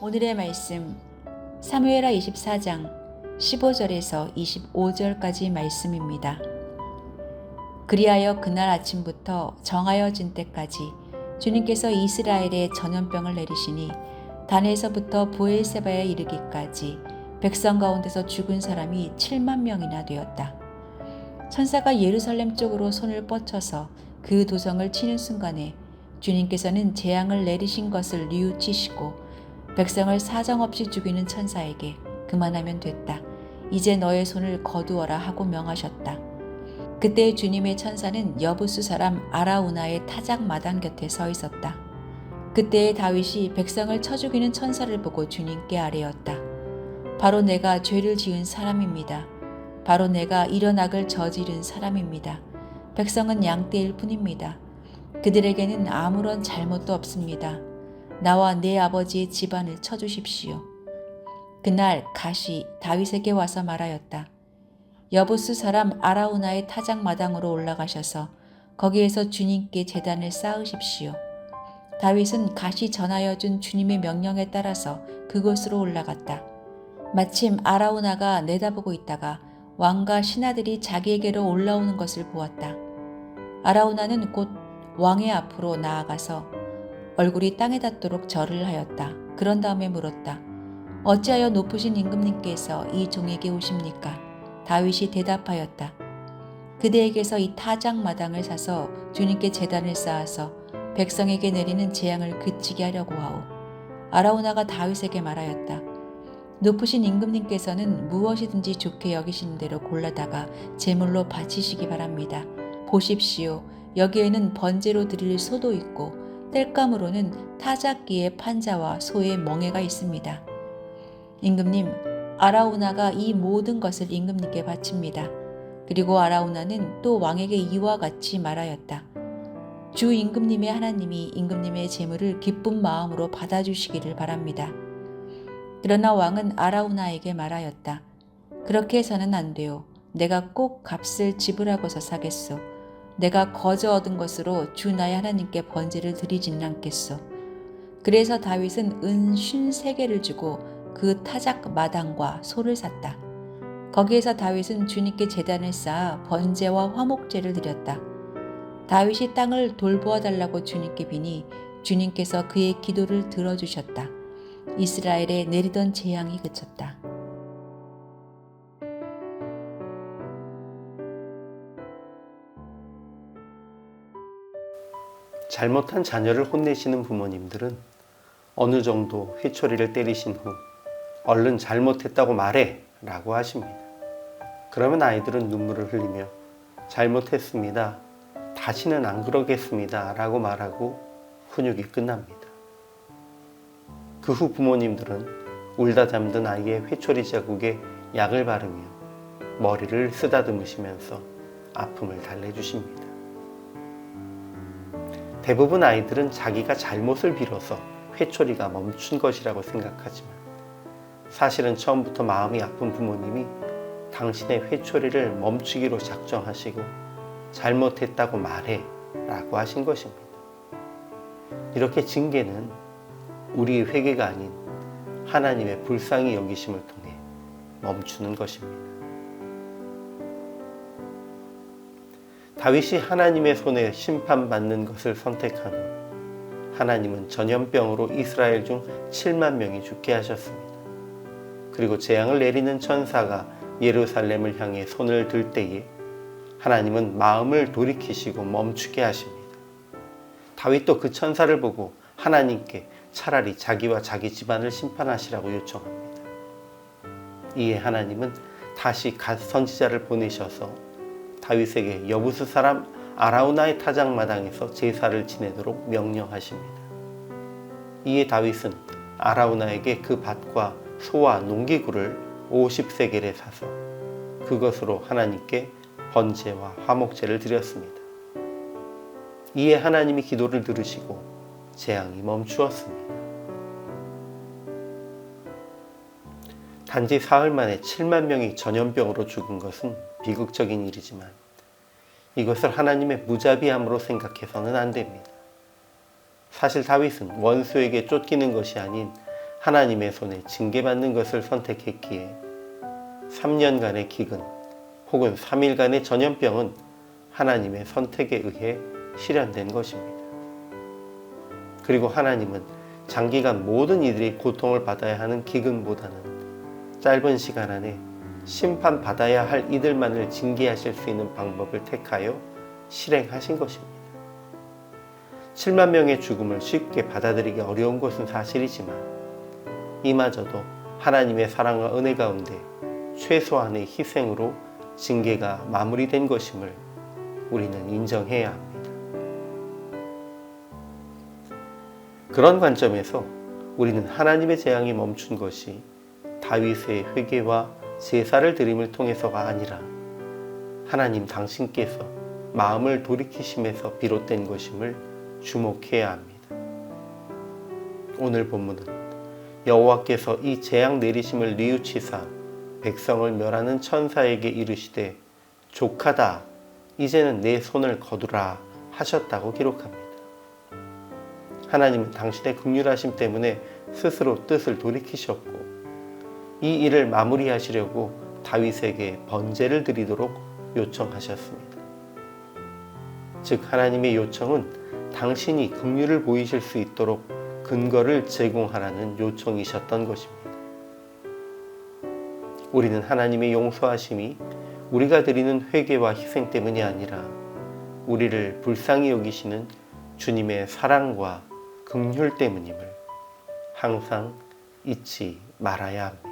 오늘의 말씀 사무엘하 24장 15절에서 25절까지 말씀입니다. 그리하여 그날 아침부터 정하여진 때까지 주님께서 이스라엘에 전염병을 내리시니 단에서부터 보엘세바에 이르기까지 백성 가운데서 죽은 사람이 7만 명이나 되었다. 천사가 예루살렘 쪽으로 손을 뻗쳐서 그 도성을 치는 순간에 주님께서는 재앙을 내리신 것을 뉘우치시고 백성을 사정없이 죽이는 천사에게 그만하면 됐다. 이제 너의 손을 거두어라 하고 명하셨다. 그때 주님의 천사는 여부수 사람 아라우나의 타작 마당 곁에 서 있었다. 그때의 다윗이 백성을 쳐 죽이는 천사를 보고 주님께 아뢰었다. 바로 내가 죄를 지은 사람입니다. 바로 내가 이런 악을 저지른 사람입니다. 백성은 양떼일 뿐입니다. 그들에게는 아무런 잘못도 없습니다. 나와 내 아버지의 집안을 쳐주십시오. 그날 가시 다윗에게 와서 말하였다. 여부스 사람 아라우나의 타작 마당으로 올라가셔서 거기에서 주님께 재단을 쌓으십시오. 다윗은 가시 전하여 준 주님의 명령에 따라서 그곳으로 올라갔다. 마침 아라우나가 내다보고 있다가 왕과 신하들이 자기에게로 올라오는 것을 보았다. 아라우나는 곧 왕의 앞으로 나아가서 얼굴이 땅에 닿도록 절을 하였다. 그런 다음에 물었다. 어찌하여 높으신 임금님께서 이 종에게 오십니까? 다윗이 대답하였다. 그대에게서 이 타작 마당을 사서 주님께 재단을 쌓아서 백성에게 내리는 재앙을 그치게 하려고 하오. 아라우나가 다윗에게 말하였다. 높으신 임금님께서는 무엇이든지 좋게 여기시는 대로 골라다가 제물로 바치시기 바랍니다. 보십시오. 여기에는 번제로 드릴 소도 있고 땔감으로는 타작기의 판자와 소의 멍에가 있습니다. 임금님, 아라우나가 이 모든 것을 임금님께 바칩니다. 그리고 아라우나는 또 왕에게 이와 같이 말하였다. 주 임금님의 하나님이 임금님의 재물을 기쁜 마음으로 받아주시기를 바랍니다. 그러나 왕은 아라우나에게 말하였다. 그렇게 해서는 안 돼요. 내가 꼭 값을 지불하고서 사겠소. 내가 거저 얻은 것으로 주 나의 하나님께 번제를 드리지는 않겠소. 그래서 다윗은 은 53개를 주고 그 타작 마당과 소를 샀다. 거기에서 다윗은 주님께 제단을 쌓아 번제와 화목제를 드렸다. 다윗이 땅을 돌보아 달라고 주님께 비니 주님께서 그의 기도를 들어주셨다. 이스라엘에 내리던 재앙이 그쳤다. 잘못한 자녀를 혼내시는 부모님들은 어느 정도 회초리를 때리신 후 얼른 잘못했다고 말해 라고 하십니다. 그러면 아이들은 눈물을 흘리며 잘못했습니다. 다시는 안 그러겠습니다. 라고 말하고 훈육이 끝납니다. 그 후 부모님들은 울다 잠든 아이의 회초리 자국에 약을 바르며 머리를 쓰다듬으시면서 아픔을 달래주십니다. 대부분 아이들은 자기가 잘못을 빌어서 회초리가 멈춘 것이라고 생각하지만 사실은 처음부터 마음이 아픈 부모님이 당신의 회초리를 멈추기로 작정하시고 잘못했다고 말해 라고 하신 것입니다. 이렇게 징계는 우리 회개가 아닌 하나님의 불쌍히 여기심을 통해 멈추는 것입니다. 다윗이 하나님의 손에 심판받는 것을 선택한 후 하나님은 전염병으로 이스라엘 중 7만 명이 죽게 하셨습니다. 그리고 재앙을 내리는 천사가 예루살렘을 향해 손을 들 때에 하나님은 마음을 돌이키시고 멈추게 하십니다. 다윗도 그 천사를 보고 하나님께 차라리 자기와 자기 집안을 심판하시라고 요청합니다. 이에 하나님은 다시 갓 선지자를 보내셔서 다윗에게 여부수 사람 아라우나의 타작 마당에서 제사를 지내도록 명령하십니다. 이에 다윗은 아라우나에게 그 밭과 소와 농기구를 50세겔에 사서 그것으로 하나님께 번제와 화목제를 드렸습니다. 이에 하나님이 기도를 들으시고 재앙이 멈추었습니다. 단지 사흘 만에 7만 명이 전염병으로 죽은 것은 비극적인 일이지만 이것을 하나님의 무자비함으로 생각해서는 안 됩니다. 사실 다윗은 원수에게 쫓기는 것이 아닌 하나님의 손에 징계받는 것을 선택했기에 3년간의 기근 혹은 3일간의 전염병은 하나님의 선택에 의해 실현된 것입니다. 그리고 하나님은 장기간 모든 이들이 고통을 받아야 하는 기근보다는 짧은 시간 안에 심판받아야 할 이들만을 징계하실 수 있는 방법을 택하여 실행하신 것입니다. 7만 명의 죽음을 쉽게 받아들이기 어려운 것은 사실이지만 이마저도 하나님의 사랑과 은혜 가운데 최소한의 희생으로 징계가 마무리된 것임을 우리는 인정해야 합니다. 그런 관점에서 우리는 하나님의 재앙이 멈춘 것이 다윗의 회개와 제사를 드림을 통해서가 아니라 하나님 당신께서 마음을 돌이키심에서 비롯된 것임을 주목해야 합니다. 오늘 본문은 여호와께서 이 재앙 내리심을 뉘우치사 백성을 멸하는 천사에게 이르시되 족하다 이제는 내 손을 거두라 하셨다고 기록합니다. 하나님은 당신의 극률하심 때문에 스스로 뜻을 돌이키셨고 이 일을 마무리하시려고 다윗에게 번제를 드리도록 요청하셨습니다. 즉 하나님의 요청은 당신이 긍휼을 보이실 수 있도록 근거를 제공하라는 요청이셨던 것입니다. 우리는 하나님의 용서하심이 우리가 드리는 회개와 희생 때문이 아니라 우리를 불쌍히 여기시는 주님의 사랑과 긍휼 때문임을 항상 잊지 말아야 합니다.